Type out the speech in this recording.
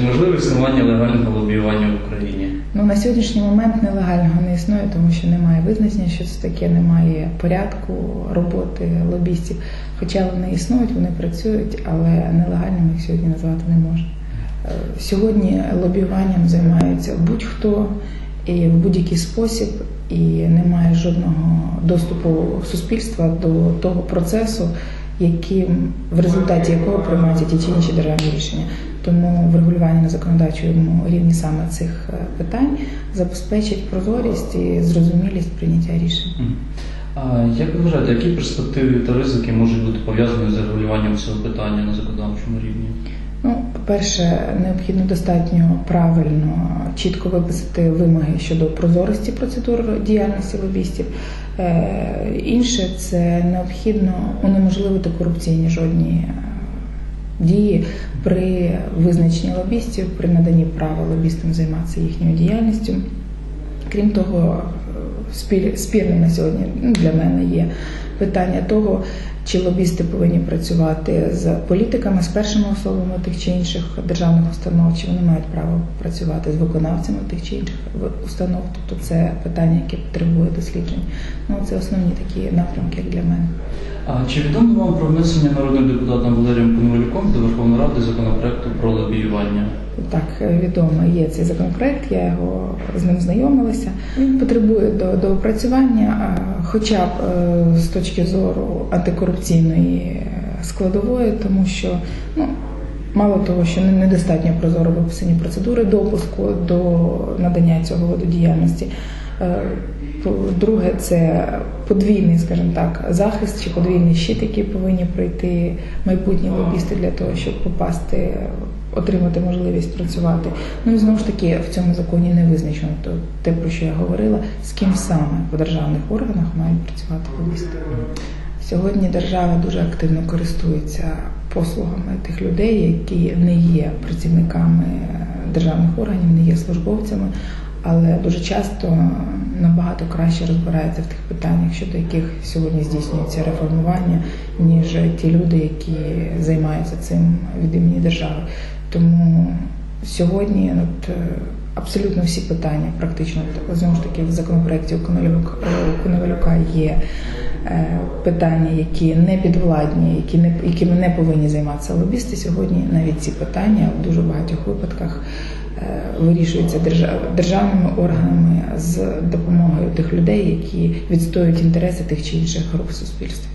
чи можливе існування легального лобіювання в Україні? Ну на сьогоднішній момент нелегального не існує, тому що немає визначення, що це таке, немає порядку роботи лобістів. Хоча вони існують, вони працюють, але нелегальними їх сьогодні назвати не можна. Е, Сьогодні лобіюванням займаються будь-хто і в будь-який спосіб, і немає жодного доступу суспільства до того процесу, яким в результаті якого приймаються ті чи інші державні рішення. Тому врегулювання на законодавчому рівні саме цих е, питань забезпечить прозорість і зрозумілість прийняття рішень. А як ви вважаєте, які перспективи та ризики можуть бути пов'язані з регулюванням цього питання на законодавчому рівні? По-перше, необхідно достатньо правильно, чітко виписати вимоги щодо прозорості процедур діяльності лобістів. Е, Інше це необхідно унеможливити корупційні жодні е, дії при визначенні лобістів, при наданні права лобістам займатися їхньою діяльністю. Крім того, спірним на сьогодні ну, для мене є питання того, чи лобісти повинні працювати з політиками, з першими особами тих чи інших державних установ, чи вони мають право працювати з виконавцями тих чи інших установ. Тобто це питання, яке потребує досліджень. Ну це основні такі напрямки як для мене. А чи відомо вам про внесення народним депутатом Валерієм Коновалюком до Верховної Ради законопроекту про лобіювання? Так, е, відомо, є цей законопроект, я його з ним знайомилася. Він потребує до, до опрацювання, хоча б е, з точки зору антикорупційної е, складової, тому що ну, мало того, що недостатньо прозоро виписані процедури допуску до надання цього виду діяльності. Е, Друге, це подвійний, скажімо так, захист чи подвійний щит, який повинні пройти майбутні лобісти для того, щоб попасти, отримати можливість працювати. Ну і знову ж таки в цьому законі не визначено то те, про що я говорила, з ким саме в державних органах мають працювати лобісти. Сьогодні держава дуже активно користується послугами тих людей, які не є працівниками державних органів, не є службовцями, але дуже часто набагато краще розбирається в тих питаннях, щодо яких сьогодні здійснюється реформування, ніж ті люди, які займаються цим від імені держави. Тому сьогодні от, е, абсолютно всі питання, практично знову ж таки в законопроекті у Коновалюка, є питання, які не підвладні, які не якими не повинні займатися лобісти. Сьогодні навіть ці питання в дуже багатьох випадках е, вирішуються держав- державними органами з допомогою тих людей, які відстоюють інтереси тих чи інших груп в суспільстві.